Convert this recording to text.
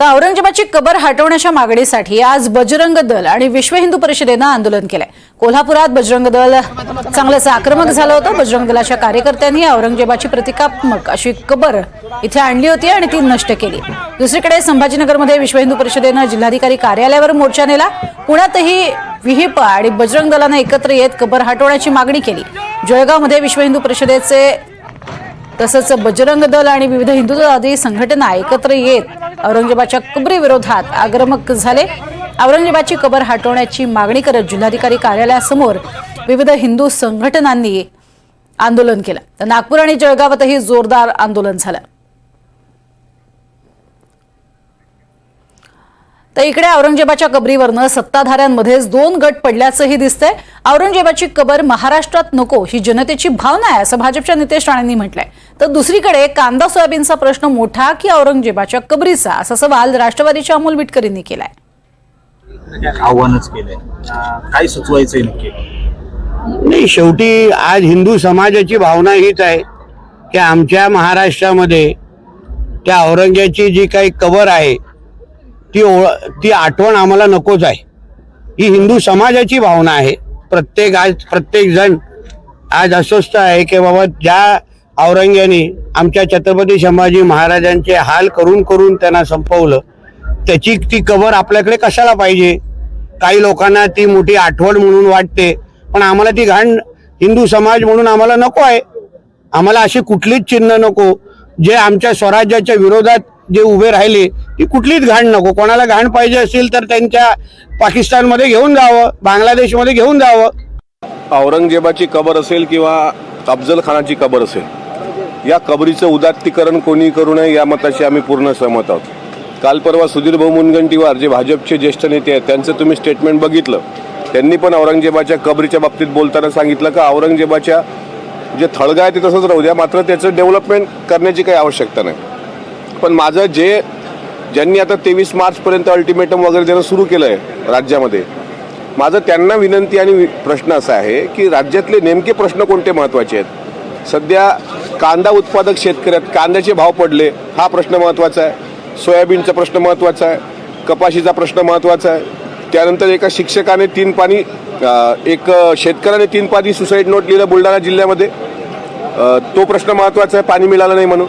तर औरंगजेबाची कबर हटवण्याच्या मागणीसाठी आज बजरंग दल आणि विश्व हिंदू परिषदेनं आंदोलन केलंय. कोल्हापुरात बजरंग दल चांगलंच आक्रमक झालं होतं. बजरंग दलाच्या कार्यकर्त्यांनी औरंगजेबाची प्रतिकात्मक अशी कबर इथे आणली होती आणि ती नष्ट केली. दुसरीकडे संभाजीनगरमध्ये विश्व हिंदू परिषदेनं जिल्हाधिकारी कार्यालयावर मोर्चा नेला. पुण्यातही विहिप आणि बजरंग दलानं एकत्र येत कबर हटवण्याची मागणी केली. जळगावमध्ये विश्व हिंदू परिषदेचे तसंच बजरंग दल आणि विविध हिंदुत्ववादी संघटना एकत्र येत औरंगजेबाच्या कबरी विरोधात आक्रमक झाले. औरंगजेबाची कबर हटवण्याची मागणी करत जिल्हाधिकारी कार्यालयासमोर विविध हिंदू संघटनांनी आंदोलन केलं. तर नागपूर आणि जळगावातही जोरदार आंदोलन झालं. तर इकडे औरंगजेबाच्या कबरीवरनं सत्ताधाऱ्यांमध्येच दोन गट पडल्याचंही दिसतंय. औरंगजेबाची कबर महाराष्ट्रात नको ही जनतेची भावना आहे असं भाजपच्या नितेश राणेंनी म्हटलंय. तर दुसरीकडे कांदा सोयाबीनचा प्रश्न मोठा की औरंगजेबाच्या कबरीचा असा सवाल राष्ट्रवादीच्या अमोल बिटकरींनी केलाय. आव्हानच केलंय. काय सुचवायचंय नक्की? नाही शेवटी आज हिंदू समाजाची भावना हीच आहे की आमच्या महाराष्ट्रामध्ये त्या औरंग्याची जी काही कबर आहे ती ओळ ती आठवण आम्हाला नकोच आहे. ही हिंदू समाजाची भावना आहे. प्रत्येक आज प्रत्येक जण आज अस्वस्थ आहे की बाबा ज्या औरंग्याने आमच्या छत्रपती संभाजी महाराजांचे हाल करून करून त्यांना संपवलं त्याची ती कबर आपल्याकडे कशाला पाहिजे? काही लोकांना ती मोठी आठवण म्हणून वाटते पण आम्हाला ती घाण हिंदू समाज म्हणून आम्हाला नको आहे. आम्हाला अशी कुठलीच चिन्ह नको. जे आमच्या स्वराज्याच्या विरोधात जे उभे राहिले ती कुठलीच घाण नको. कोणाला घाण पाहिजे असेल तर त्यांच्या पाकिस्तानमध्ये घेऊन जावं बांगलादेशमध्ये घेऊन जावं. औरंगजेबाची कबर असेल किंवा अफजल खानाची कबर असेल या कबरीचं उदात्तीकरण कोणी करू नये या मताशी आम्ही पूर्ण सहमत आहोत. काल परवा सुधीर भाऊ मुनगंटीवार जे भाजपचे ज्येष्ठ नेते आहेत त्यांचं तुम्ही स्टेटमेंट बघितलं. त्यांनी पण औरंगजेबाच्या कबरीच्या बाबतीत बोलताना सांगितलं का औरंगजेबाच्या जे थळगा आहे ते तसंच राहू द्या मात्र त्याचं डेव्हलपमेंट करण्याची काही आवश्यकता नाही. पण माझं जे ज्यांनी आता तेवीस मार्चपर्यंत अल्टिमेटम वगैरे देणं सुरू केलं आहे राज्यामध्ये माझं त्यांना विनंती आणि प्रश्न असा आहे की राज्यातले नेमके प्रश्न कोणते महत्त्वाचे आहेत? सध्या कांदा उत्पादक शेतकऱ्यात कांद्याचे भाव पडले हा प्रश्न महत्त्वाचा आहे. सोयाबीनचा प्रश्न महत्त्वाचा आहे. कपाशीचा प्रश्न महत्त्वाचा आहे. त्यानंतर एका शिक्षकाने तीन पाणी एक शेतकऱ्याने तीन पाणी सुसाईड नोट लिहिलं बुलढाणा जिल्ह्यामध्ये. तो प्रश्न महत्त्वाचा आहे पाणी मिळालं नाही म्हणून.